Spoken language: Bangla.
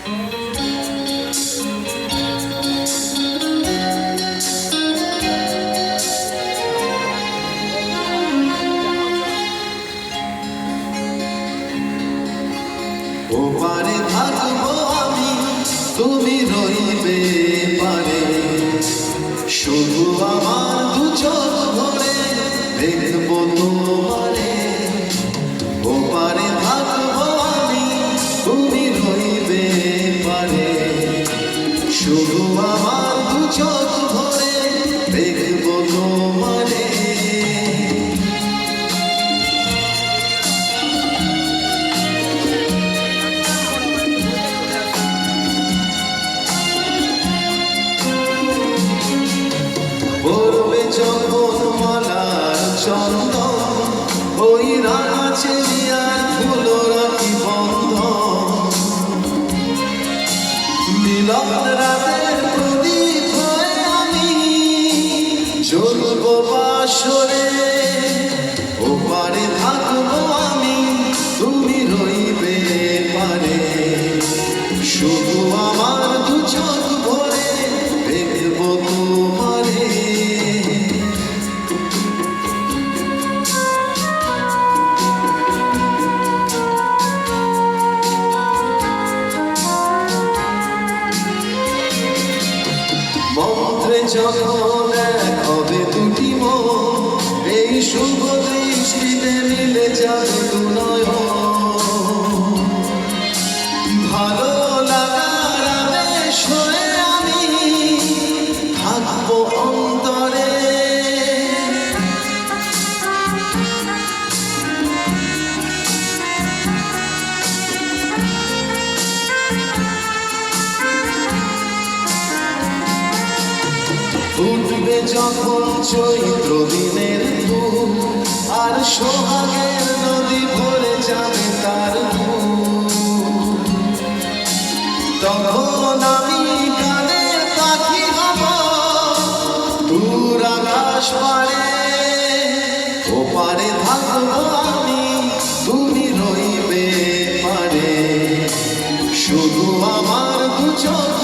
ওপারে থাকব তুমি রইবে পারে। শুধু আমার শুধু আমার দু চোখ ভরে দেখব তোমারে। পড়বে যখন মালার চন্দন ওই রাঙা চেরিয়ার ফুলো রাতের প্রদীপ হয় আমি। জ্বলব বাসরে যখন হবে দুটি মন এই শুভ দৃষ্টিতে মিলে যাবে দুনয়ন। উঠবে যখন চৈত্র দিনের ফুল আর সোহাগের নদী ভরে যাবে তার। তখন আমি গানের পাখি হব, দূর আকাশ পারে ও পারে আমি, তুমি রইবে পারে শুধু আমার দু চোখ